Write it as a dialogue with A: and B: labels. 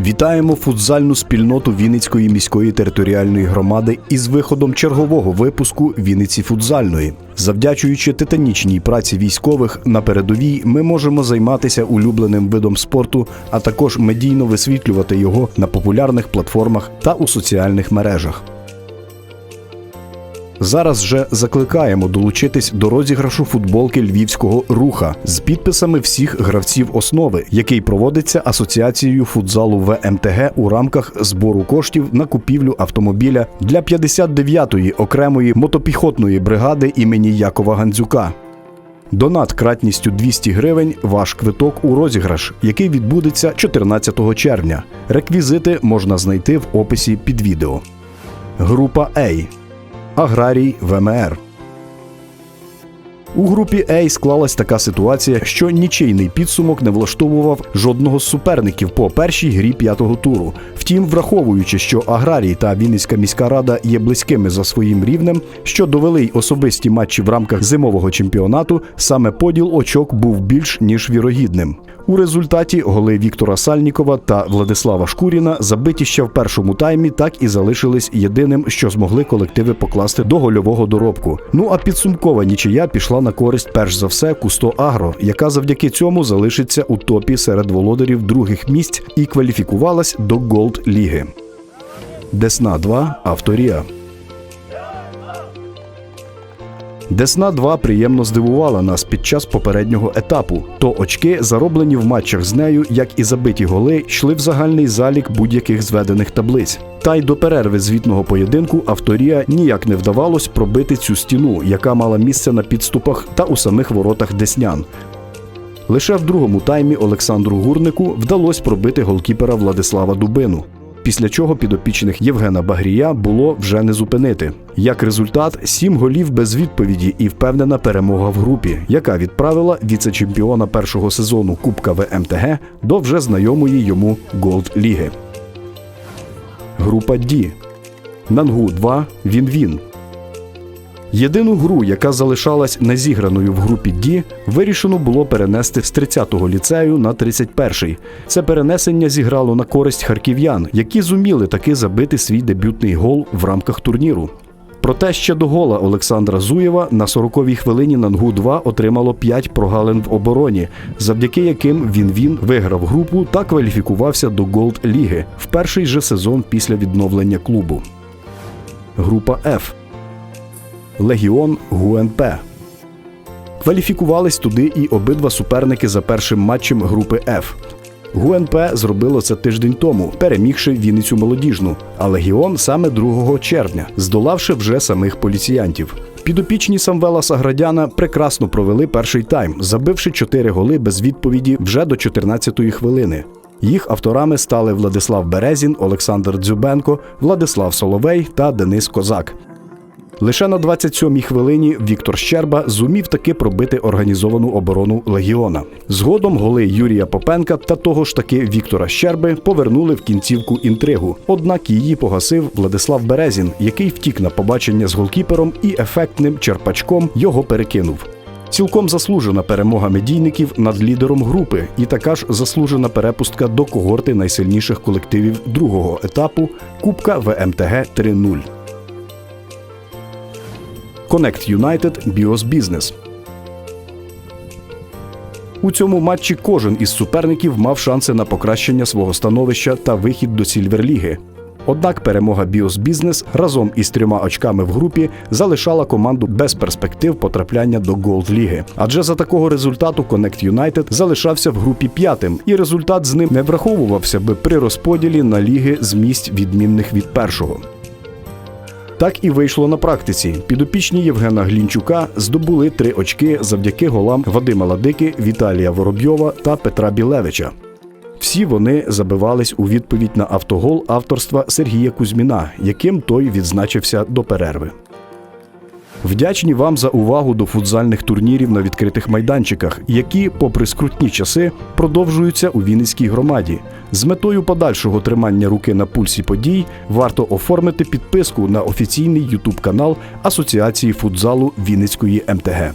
A: Вітаємо футзальну спільноту Вінницької міської територіальної громади із виходом чергового випуску Вінниці футзальної. Завдячуючи титанічній праці військових на передовій, ми можемо займатися улюбленим видом спорту, а також медійно висвітлювати його на популярних платформах та у соціальних мережах. Зараз же закликаємо долучитись до розіграшу футболки львівського руха з підписами всіх гравців основи, який проводиться асоціацією футзалу ВМТГ у рамках збору коштів на купівлю автомобіля для 59-ї окремої мотопіхотної бригади імені Якова Гандзюка. Донат кратністю 200 гривень ваш квиток у розіграш, який відбудеться 14 червня. Реквізити можна знайти в описі під відео. Група А. Аграрій ВМР. У групі А склалась така ситуація, що нічийний підсумок не влаштовував жодного з суперників по першій грі п'ятого туру. Втім, враховуючи, що аграрій та Вінницька міська рада є близькими за своїм рівнем, що довели й особисті матчі в рамках зимового чемпіонату, саме поділ очок був більш ніж вірогідним. У результаті голи Віктора Сальнікова та Владислава Шкуріна забиті ще в першому таймі, так і залишились єдиним, що змогли колективи покласти до гольового доробку. Ну а підсумкова нічия пішла на користь перш за все Кусто Агро, яка завдяки цьому залишиться у топі серед володарів других місць і кваліфікувалась до Голд Ліги. Десна 2 Авторія. Десна 2 приємно здивувала нас під час попереднього етапу. То очки, зароблені в матчах з нею, як і забиті голи, йшли в загальний залік будь-яких зведених таблиць. Та й до перерви звітного поєдинку авторія ніяк не вдавалось пробити цю стіну, яка мала місце на підступах та у самих воротах деснян. Лише в другому таймі Олександру Гурнику вдалося пробити голкіпера Владислава Дубину. Після чого підопічних Євгена Багрія було вже не зупинити. Як результат, сім голів без відповіді і впевнена перемога в групі, яка відправила віце-чемпіона першого сезону Кубка ВМТГ до вже знайомої йому Голд Ліги. Група Ді. Нангу 2 Він-Він. Єдину гру, яка залишалась незіграною в групі Ді, вирішено було перенести з 30-го ліцею на 31-й. Це перенесення зіграло на користь харків'ян, які зуміли таки забити свій дебютний гол в рамках турніру. Проте ще до гола Олександра Зуєва на 40-й хвилині Нангу 2 отримало 5 прогалин в обороні, завдяки яким він він виграв групу та кваліфікувався до Голд Ліги в перший же сезон після відновлення клубу. Група Ф. Легіон ГУНП. Кваліфікувались туди і обидва суперники за першим матчем групи Ф. ГУНП зробило це тиждень тому, перемігши Вінницю молодіжну, а Легіон саме 2 червня, здолавши вже самих поліціянтів. Підопічні Самвела Саградяна прекрасно провели перший тайм, забивши 4 голи без відповіді вже до 14-ї хвилини. Їх авторами стали Владислав Березін, Олександр Дзюбенко, Владислав Соловей та Денис Козак. Лише на 27-й хвилині Віктор Щерба зумів таки пробити організовану оборону легіона. Згодом голи Юрія Попенка та того ж таки Віктора Щерби повернули в кінцівку інтригу. Однак її погасив Владислав Березін, який втік на побачення з голкіпером і ефектним черпачком його перекинув. Цілком заслужена перемога медійників над лідером групи, і така ж заслужена перепустка до когорти найсильніших колективів другого етапу Кубка ВМТГ 3-0. Connect United Bios Business. У цьому матчі кожен із суперників мав шанси на покращення свого становища та вихід до Сільверліги. Однак перемога Біос Бізнес разом із трьома очками в групі залишала команду без перспектив потрапляння до Голд Ліги. Адже за такого результату Connect United залишався в групі п'ятим, і результат з ним не враховувався би при розподілі на ліги з місць відмінних від першого. Так і вийшло на практиці. Підопічні Євгена Глінчука здобули три очки завдяки голам Вадима Ладики, Віталія Воробйова та Петра Білевича. Всі вони забивались у відповідь на автогол авторства Сергія Кузьміна, яким той відзначився до перерви. Вдячні вам за увагу до футзальних турнірів на відкритих майданчиках, які, попри скрутні часи, продовжуються у Вінницькій громаді. З метою подальшого тримання руки на пульсі подій варто оформити підписку на офіційний ютуб канал Асоціації футзалу Вінницької МТГ.